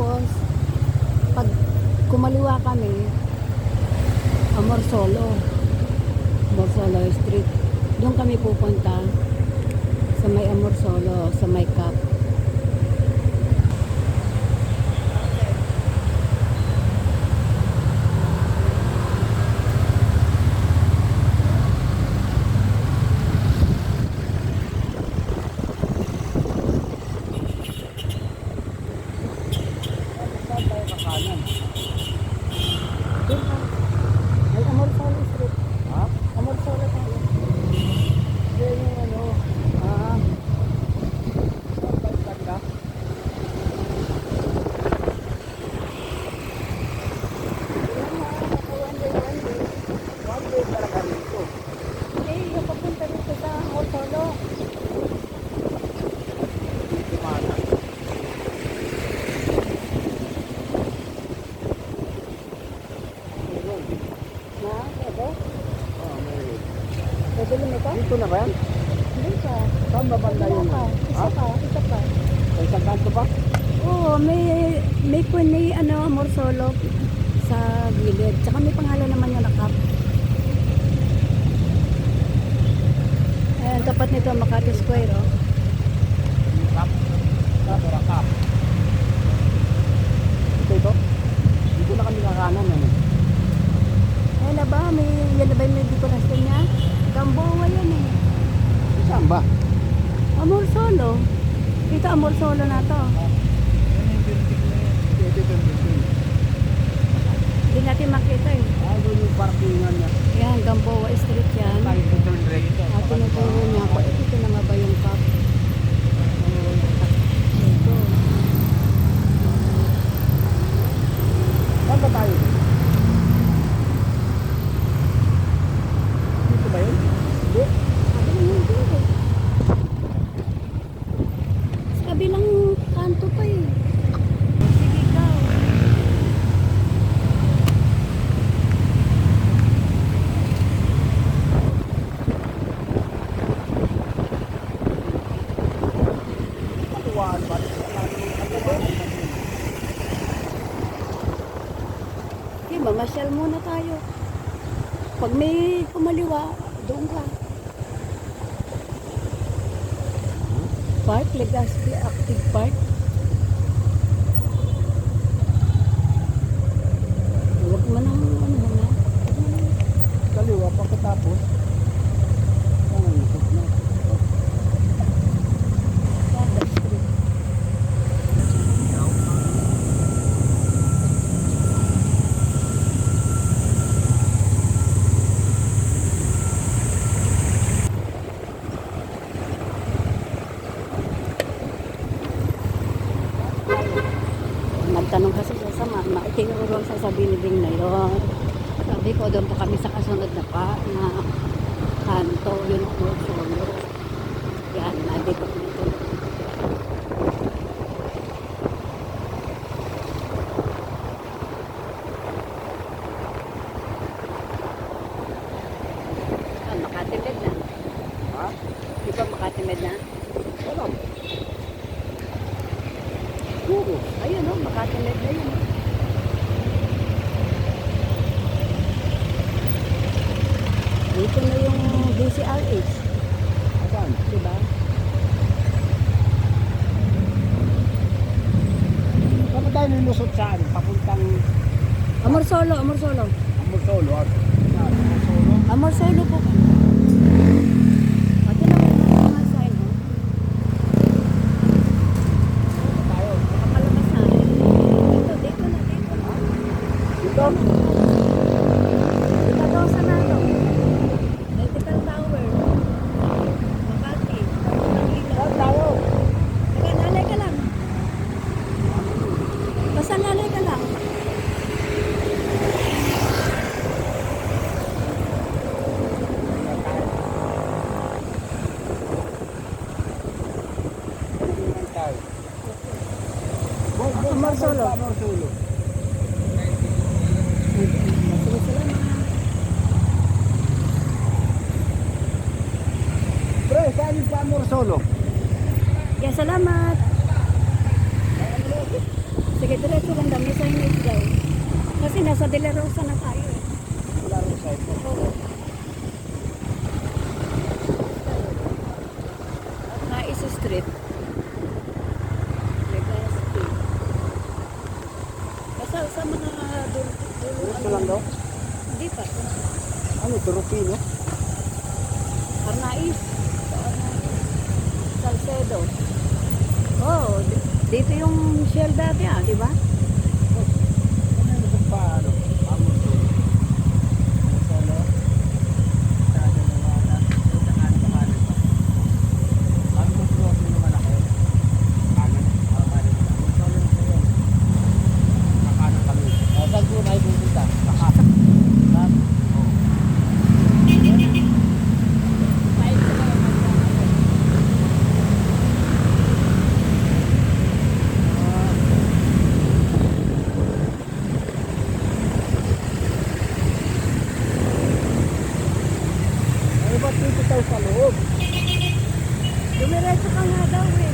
Tapos, pag kumaliwa kami, Amorsolo. Amorsolo Street. Doon kami pupunta sa may Amorsolo, sa may Cap. Doon ka. May Amorsolo Street. Ha? Amorsolo tayo. Yan yung ano, Ah, baliktad ka. One way talaga rito. eh, yung papunta dito sa Amorsolo. Hindi mana. Na, ito? Oh, may Mo ito? Dito na ba yan? Hindi ka. Saan ba banda yun? ka. Isa ka. Isa ka. Sa isang kanto ba? Oo, may may kun may ano Amorsolo sa gilid. Tsaka may pangalan naman yung nakap. Ayan, tapat nito Makati Square, oh. Kap. Kap or kap. Ito ito? Dito na kami kakanan ano. Ayan na ba? May, yan na ba yung may dekorasyon niya? Gamboa yan eh. Saan ba? Amorsolo. Ito Amorsolo na to. Yung building. Hindi natin makita eh. Ah, doon yung parkingan niya. Yan, Gamboa Street yan. Tayo sa turn right ito. At tinuturo niya ako, "Eh, ito na nga ba yung cup? Ito. Saan ba tayo? Ba yun? Hindi. Sabi lang hindi eh. Sa kabilang kanto pa eh. Sige ikaw. Katuwaan ba? Di ba, masyal muna tayo. Pag may kumaliwa, doon ka. Park, Legazpi Active Park. Huwag mo nang ano na. Kaliwa pagkatapos. Ano yung ikot na? Ganda Street. Nagtanong kasi siya sa mama, itinuro sa sa binibing na yun. Sabi ko, doon po kami sa kasunod na pa, na kanto, yun ang solo. Yan, nabi ko dito. Ah, makatimid na. Ha? Di ba makatimid na? Ano? Puro. Ayun o, makatimid na yun. Dito na yung DCRH, Saan? di ba? Nilusot saan? Papuntang Amorsolo, Amorsolo. Amorsolo. ah. Amorsolo. Amorsolo po kami. Pati na may mga sign, oh. Saan tayo? Nakalabas na. Dito, dito na, dito na. Dito? Dito daw sa nato. Medical Tower. Makati. Tapos ng ilaw. Saan tayo? Teka, lalay ka lang. Basta lalay ka lang. Saan tayo? Amorsolo. Amorsolo. Solo. Kaya salamat. Sige, diretso lang daw. May signage daw. Kasi nasa De La Rosa na tayo eh. Wala rin sa ito. Oo. Nais Street. Basta sa mga dulo, Ito lang daw. Hindi pa. Ano, Turupino? Arnais. Sa Arnais. Salcedo. Oh, di- dito yung Shell dati ah, di ba? Ano yung kung paano? Amor Solo. Amor Solo. Sada na wala. Ito kanan pa kanan pa. Amor Solo naman ako. Kanan. Ah, kanan. Amor Solo na po yun. Kakanan kami. Ah, saan po tayo pupunta? Kakanan. Saan? Oo. Ano ba dito tayo sa loob? Dumiretso ka nga daw eh.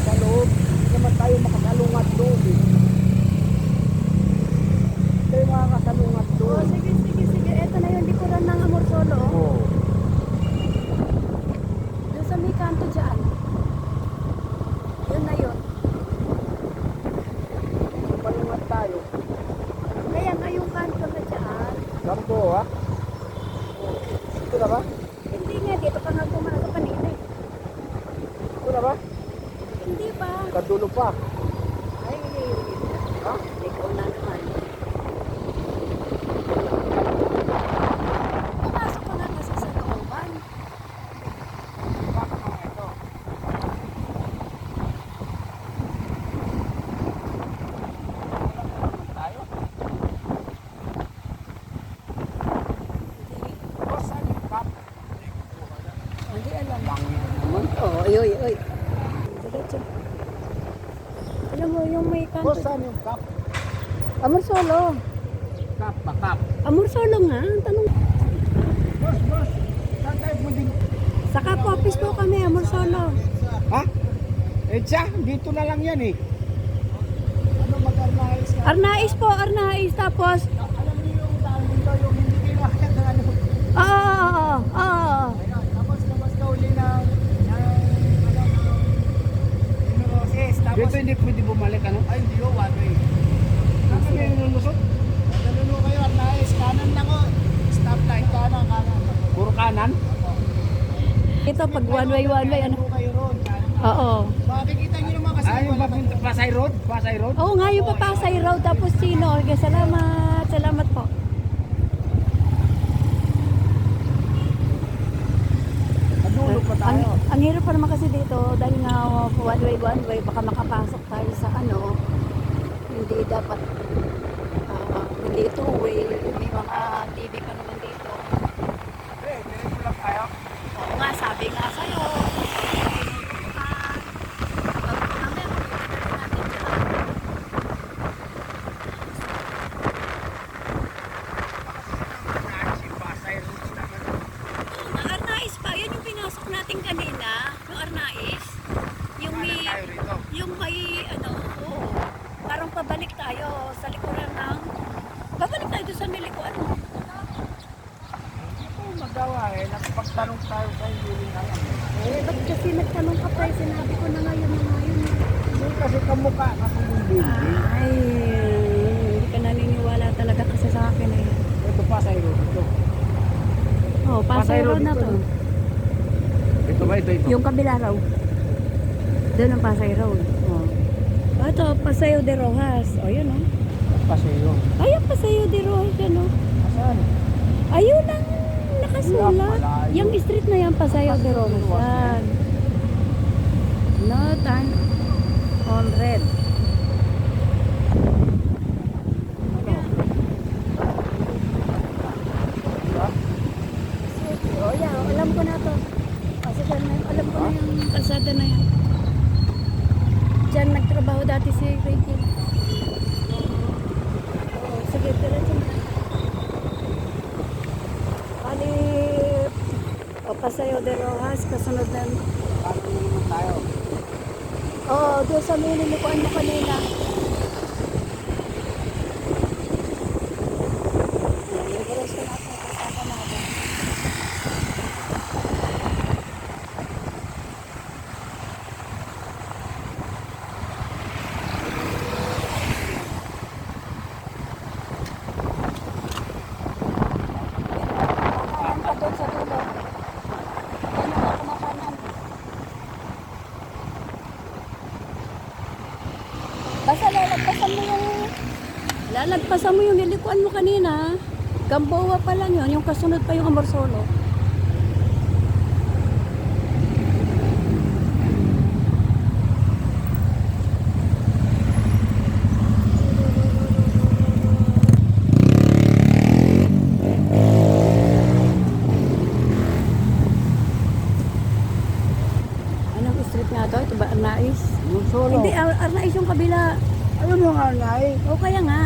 Sa loob? Naman tayo makasalungat doon eh. Tayo makakasalungat Oh, doon. sige, sige, sige. Ito na yung likuran ng Amor Solo. Oo. Doon sa may kanto dyan. Yun na yun. Palungat tayo. Kaya nga yung kanto na dyan. Gambo ha? Ito na ba? Hindi nga, dito ka nga kumana sa kanina eh. Ito na ba? Hindi pa. Pa. Ay, Ha? ikaw na naman. Pumasok ka nga kasi sa looban. Baka mga ito. Tayo? Boss, ano yung cup? Hindi alam. Langit Naman to. Oy, oy, oy. Diretso. Alam mo, yung may kanto. Boss, saan yung cup? Amor Solo. Ba cup? Amor Solo nga. Ang tanong. Boss, boss, saan tayo pwedeng... Sa Cap Office po kami, Amor Solo. Ha? Eh siya, dito na lang yan eh. Ano mag-arnais ka? Arnais po, Arnais. Tapos, Alam niyo yung daan dito, yung hindi kayo makakita ng ano. oo, oo, oo, oo. Ayun, tapos labas ka uli ng... ng ano, ng. Tapos, dito hindi pwede bumalik ano? Ay, hindi oh, one way. Puro kanan? Ito, pag one way, one way, ano? Oo. Makikita niyo naman kasi Ay, yung papunta Pasay Road? Pasay Road? Oo nga, yung papasay road, tapos sino? Okay, salamat. Salamat po. Nadulog pa Ang, tayo. ang hirap pa naman kasi dito, dahil nga one way, one way, baka makapasok tayo sa ano, hindi dapat, two way, may mga TV pa naman dito. Eh, diretso lang tayo. Oo nga, sabi nga sa'yo. mukha ka kumumbumbi. Ay, hindi ka naniniwala talaga kasi sa akin eh. Ito pa sa iro ito. Oh, Pasay Road na to. Ito ba ito ito? Yung kabila raw. Doon ang Pasay Road. Oh. Ah, ito, Paseo de Rojas. O, oh, yun o. Oh. Paseo. Ay, ang Paseo de Rojas yan o. Oh. Asan? Ayun ang nakasulat. Yung street na yan, Paseo de Rojas. Yan. No, tan. 100. Oh. Alam ko na to. Kasi alam ko yung kalsada na yan. Diyan nagtrabaho sige, tira dyan. Bali, papasayo de Rojas, kasunod na Sa nililikuan mo kanina. May gross ka natin kasama natin. Kumakanan ka doon sa dulo. Ano ka kumakanan? Basta lalagpasan mo yung... Lalagpasan mo yung nilikuan mo kanina. Gamboa pa lang yun. Yung kasunod pa yung Amorsolo. Anong street nga to? Ito ba Arnais? Yung solo. Hindi, Ar Arnais yung kabila. Ayun yung anay. O kaya nga.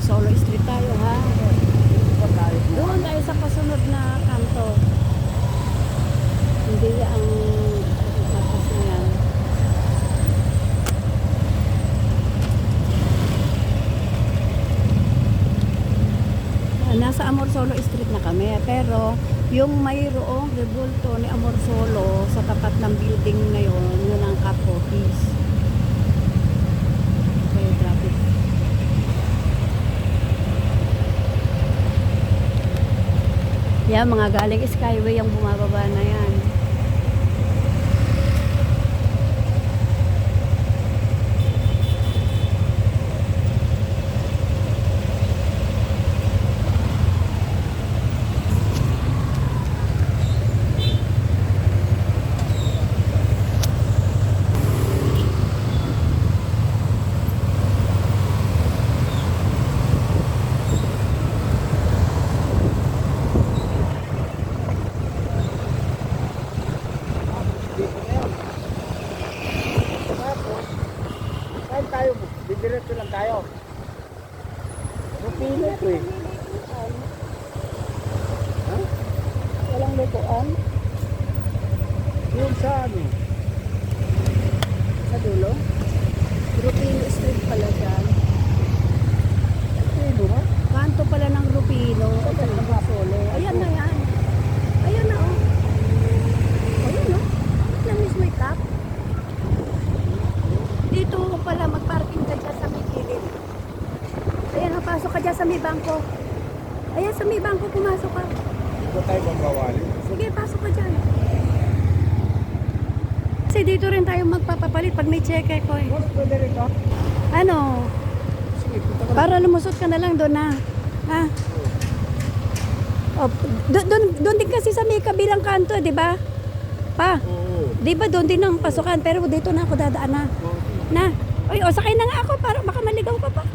Amor Solo Street tayo ha. Doon tayo sa kasunod na kanto. Hindi ang tapos. Ah, Nasa Amor Solo Street na kami. Pero yung mayroong rebulto ni Amor Solo sa tapat ng building na yun, yun ang Cap Office. Okay, traffic. Yan, mga galing Skyway ang bumababa na yan. Tayo. Rupino ko eh. Ha? Walang lutuan Yung sa ano? sa dulo. Rupino Street pala dyan. Rupino ha? Kanto pala ng Rupino. Solo. Ayan na yan. Ayan na oh. Ayan no. Yan mismo yung cup. Dito pala magparking ka dyan sa may gilid. Napasok ka dyan sa may bangko. Ayan, sa may bangko pumasok ka. Dito tayo magkawali. Sige, pasok ka dyan. Kasi dito rin tayo magpapapalit pag may cheque ko eh. Boss, pwede rito? Ano, Sige, punta ka. para lumusot ka na lang doon na. Ha? Oh, doon, doon, doon din kasi sa may kabilang kanto, di ba? Pa, Oo. di ba doon din ang pasukan? Pero dito na ako dadaan na. Na. Oy, o sakay na nga ako para baka maligaw ka pa.